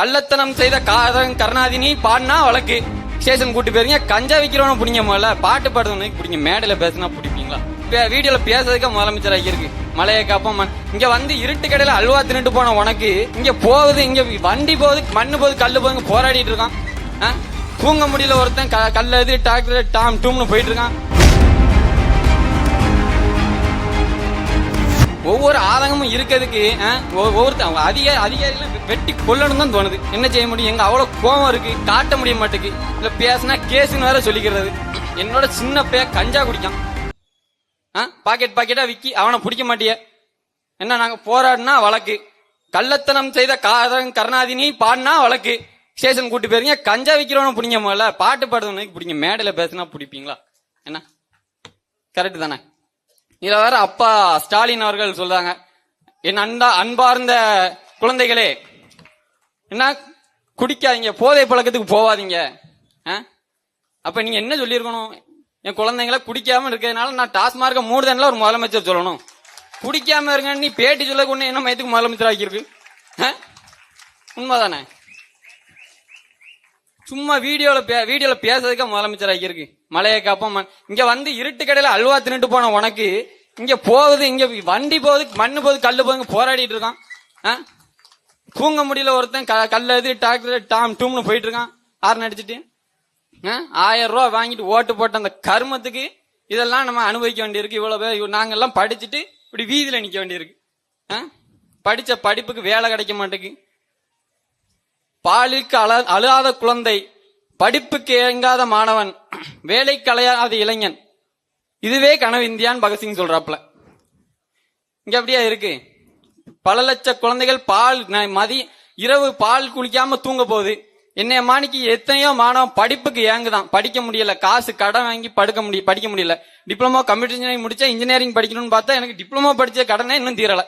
கள்ளத்தனம் செய்த காதன் கருணாதினி பாடினா வழக்கு. ஸ்டேஷன் கூட்டி போயிருங்க. கஞ்சா விக்கிறவன பிடிங்க முதல்ல. பாட்டு பாடுறவனுக்கு பிடிங்க. மேடையில் பேசினா பிடிப்பீங்களா? இப்ப வீடியோல பேசுறதுக்கு முதலமைச்சர் ஆகியிருக்கு. மலையை காப்போம். இங்க வந்து இருட்டு கடையில அல்வா தின்னுட்டு போன உனக்கு இங்க போகுது இங்க வண்டி போகுது மண்ணு போகுது கல்லு போகுது போராடிட்டு இருக்கான். ஆ? தூங்க முடியல ஒருத்தன். க- கல் இது டாக்டர் டாம் டூம்னு போயிட்டு இருக்கான். ஒவ்வொரு ஆதங்கமும் இருக்கிறதுக்கு ஒவ்வொருத்த அதிக அதிகாரிகளும் வெட்டி கொல்லணும் தான் தோணுது. என்ன செய்ய முடியும்? எங்க அவ்வளவு கோவம் இருக்கு. காட்ட முடிய மாட்டேங்குது. இல்ல பேசினா கேஸ்னு வேற சொல்லிக்கிறது. என்னோட சின்ன பைய கஞ்சா குடிக்கான். ஆ, பாக்கெட் பாக்கெட்டா விக்கி அவனை பிடிக்க மாட்டிய. என்ன நாங்க போராடினா வழக்கு. கள்ளத்தனம் செய்த காதன் கருணாதினி பாடினா வழக்கு. ஸ்டேஷன் கூட்டி போயிருங்க. கஞ்சா விக்கிறவன பிடிங்க முதல்ல. பாட்டு பாடுறவனுக்கு பிடிங்க. மேடையில பேசினா பிடிப்பீங்களா? என்ன? கரெக்டு தானே? இதுல வேற அப்பா ஸ்டாலின் அவர்கள் சொல்றாங்க என் அன்பா அன்பார்ந்த குழந்தைகளே என்ன குடிக்காதீங்க போதை பழக்கத்துக்கு போவாதீங்க. ஆ? அப்ப நீங்க என்ன சொல்லியிருக்கணும்? என் குழந்தைங்கள குடிக்காம இருக்கிறதுனால நான் டாஸ்மார்க்க மூடுதன்ல ஒரு முதலமைச்சர் சொல்லணும். குடிக்காம இருங்க நீ பேட்டி சொல்ல கொண்டு என்ன மயத்துக்கு முதலமைச்சர் ஆக்கியிருக்கு ஆ? உண்மைதானே? சும்மா வீடியோல பே- வீடியோல பேசுறதுக்கே முதலமைச்சர் ஆகியிருக்கு மலையை காப்போம் இங்க வந்து இருட்டு கடையில அல்வா தின்னுட்டு போன உனக்கு இங்க போகுது இங்க வண்டி போகுது மண்ணு போகுது கல்லு போகுது போராடிட்டு இருக்கான். ஆ? தூங்க முடியல ஒருத்தன் க- கல்ல இது டாக்டர் டாம் டூம்னு போயிட்டு இருக்கான் ஆறு அடிச்சிட்டு. ஆ? ஆயிரம் ரூபா வாங்கிட்டு ஓட்டு போட்ட அந்த கர்மத்துக்கு இதெல்லாம் நம்ம அனுபவிக்க வேண்டியிருக்கு. இவ்வளவு பேர் இவ- நாங்கெல்லாம் படிச்சுட்டு இப்படி வீதியில நிக்க வேண்டியிருக்கு. ஆ? படிச்ச படிப்புக்கு வேலை கிடைக்க மாட்டேங்குது. பாலுக்கு அழ அழுகாத குழந்தை படிப்புக்கு இயங்காத மாணவன் வேலை கலையாத இளைஞன். இதுவே கனவு. இந்தியான்னு பகத்சிங் சொல்றாப்ல இங்க அப்படியா இருக்கு? பல லட்ச குழந்தைகள் பால் மதி இரவு பால் குளிக்காம தூங்க போகுது. என்னைய மாணிக்கு எத்தனையோ மாணவன் படிப்புக்கு ஏங்குதான் படிக்க முடியல. காசு கடன் வாங்கி படுக்க முடிய படிக்க முடியல. டிப்ளமோ கம்ப்யூட்டர் இன்ஜினியரிங் முடிச்சா இன்ஜினியரிங் படிக்கணும்னு பார்த்தா எனக்கு டிப்ளமோ படிச்ச கடனே இன்னும் தீரல.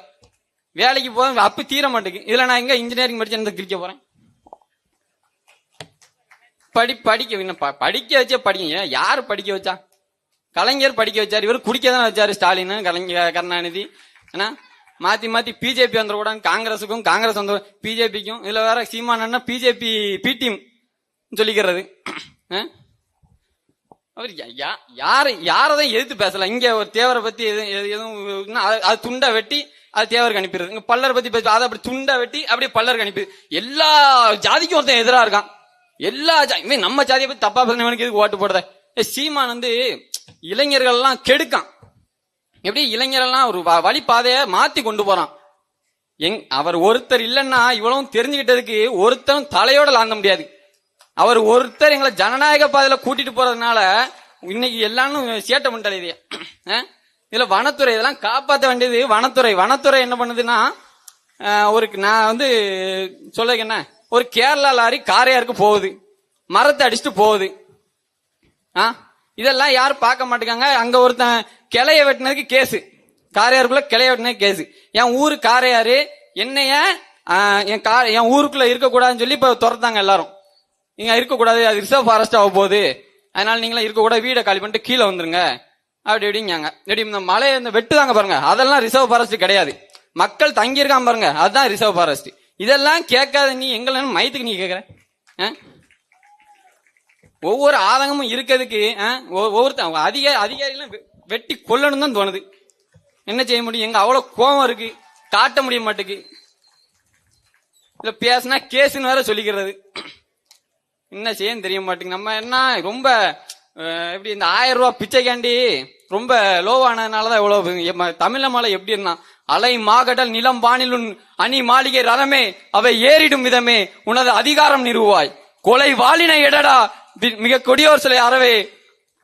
வேலைக்கு போக அப்ப தீர மாட்டேங்குது. இதுல நான் எங்க இன்ஜினியரிங் படிச்சு என்ன கிழிக்க போறேன்? படி படிக்க ப- படிக்க வச்சே படிங்க. ஏன்? படிக்க வச்சா? கலைஞர் படிக்க வச்சார். இவர் குடிக்க தானே வச்சாரு? ஸ்டாலின் கலைஞர் கருணாநிதி. ஏன்னா மாத்தி மாத்தி பிஜேபி வந்துட காங்கிரஸுக்கும் காங்கிரஸ் வந்து பிஜேபிக்கும் இதுல வேற சீமானா பிஜேபி பி டீம் சொல்லிக்கிறது. ஆ? அவர் யார் யாரதான் எதிர்த்து பேசல. இங்க ஒரு தேவரை பத்தி எதுவும் எது- எதுவும் அது- அது துண்டை வெட்டி அது தேவருக்கு அனுப்பிடுது இங்க பல்லரை பத்தி பேச அதை அப்படி துண்டை வெட்டி அப்படியே பல்லருக்கு அனுப்பிடுது எல்லா ஜாதிக்கும் ஒருத்தன் எதிராக இருக்கான். எல்லா ஜாதி இவன் நம்ம ஜாதியை பத்தி தப்பா பேசினவனுக்கு எதுக்கு ஓட்டு போடுற சீமான் வந்து இளைஞர்கள் எல்லாம் கெடுக்கான். எப்படி? இளைஞரெல்லாம் ஒரு வ- வழிப்பாதைய மாத்தி கொண்டு போறான். எங் அவர் ஒருத்தர் இல்லைன்னா இவ்வளவும் தெரிஞ்சுக்கிட்டதுக்கு ஒருத்தரும் தலையோட லாந்த முடியாது. அவர் ஒருத்தர் எங்களை ஜனநாயக பாதையில கூட்டிட்டு போறதுனால இன்னைக்கு எல்லாரும் சேட்டை பண்ணிட்டாரு இதைய. இதுல வனத்துறை இதெல்லாம் காப்பாற்ற வேண்டியது வனத்துறை. வனத்துறை என்ன பண்ணுதுன்னா ஒரு நான் வந்து சொல்லுங்க என்ன? ஒரு கேரளா லாரி காரையாருக்கு போகுது. மரத்தை அடிச்சுட்டு போகுது. ஆ? இதெல்லாம் யாரும் பார்க்க மாட்டேங்காங்க. அங்க ஒருத்தன் கிளைய வெட்டினதுக்கு கேஸு. காரையாருக்குள்ள கிளைய வெட்டினது கேஸு. என் ஊரு காரையாரு என்னைய என் கா என் ஊருக்குள்ள இருக்கக்கூடாதுன்னு சொல்லி இப்போ துரத்தாங்க எல்லாரும். இங்க இருக்கக்கூடாது அது ரிசர்வ் ஃபாரஸ்ட் ஆக போகுது. அதனால நீங்களாம் இருக்கக்கூடாது வீடை காலி பண்ணிட்டு கீழே வந்துருங்க. அப்படி இப்படிங்காங்க இப்படி இந்த மலையை இந்த வெட்டுதாங்க பாருங்க. அதெல்லாம் ரிசர்வ் ஃபாரஸ்ட் கிடையாது. மக்கள் தங்கியிருக்காங்க பாருங்க. அதுதான் ரிசர்வ் ஃபாரஸ்ட். இதெல்லாம் கேட்காத நீ எங்களை மயத்துக்கு நீ கேட்குற? ஆ? ஒவ்வொரு ஆதங்கமும் இருக்கிறதுக்கு ஆ, ஒவ்வொருத்தன் அதிக அதிகாரிகளும் வெ- வெட்டி கொல்லணும் தான் தோணுது. என்ன செய்ய முடியும்? எங்க அவ்வளவு கோபம் இருக்கு. காட்ட முடிய மாட்டேக்கு. இல்ல பேசினா கேஸுன்னு வேற சொல்லிக்கிறது. என்ன செய்யன்னு தெரிய மாட்டேங்குது நம்ம என்ன ரொம்ப எப்படி இந்த ஆயிரம் ரூபாய் பிச்சைக்காண்டி ரொம்ப லோவானதுனாலதான் இவ்வளவு எம்ம- தமிழ மலை எப்படி இருந்தான் அலை மாகடல் நிலம் வானிலுன் அணி மாளிகை ரதமே அவை ஏறிடும் விதமே உனது அதிகாரம் நிறுவாய். கொலை வாளினை எடடா மிக கொடியோர் சிலை அறவே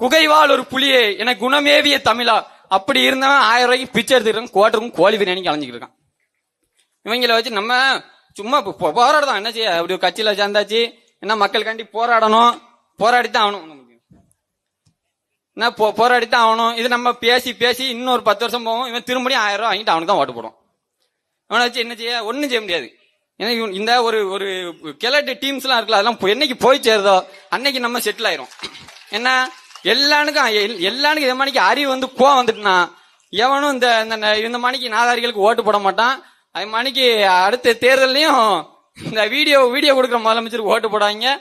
குகைவாள் ஒரு புலியே என குணமேவிய தமிழா. அப்படி இருந்தவன் ஆயிரம் ரூபாய்க்கு பிச்சை எடுத்துக்கிறான் குவாட்டருக்கும் கோழி பிரியாணி கலைஞ்சிட்டு இருக்கான். இவங்களை வச்சு நம்ம சும்மா போ- என்ன செய்ய அப்படி கட்சியில் கட்சியில சேர்ந்தாச்சு. என்ன மக்களுக்காண்டி போராடணும் போராடித்தான் ஆகணும். என்ன போ போராடித்தான் ஆகணும். இது நம்ம பேசி பேசி இன்னொரு பத்து வருஷம் போவோம். இவன் திரும்படியும் ஆயிரம் ரூபா வாங்கிட்டு அவனுக்கு தான் ஓட்டு போடும் அவனை வச்சு என்ன செய்ய? ஒன்றும் செய்ய முடியாது. ஏன்னா இவன் இந்த ஒரு ஒரு கிழட்டு டீம்ஸ்லாம் இருக்குல்ல அதெல்லாம் என்னைக்கு போய் சேருதோ அன்னைக்கு நம்ம செட்டில் ஆயிரும். என்ன எல்லானுக்கும் எல்லானுக்கும் இந்த மணிக்கு அறிவு வந்து கோவம் வந்துட்டுனா எவனும் இந்த இந்த- இந்த மணிக்கு நாதாரிகளுக்கு ஓட்டு போட மாட்டான். அது மணிக்கு அடுத்த தேர்தல்லையும் இந்த வீடியோ வீடியோ கொடுக்குற முதலமைச்சருக்கு ஓட்டு போடாங்க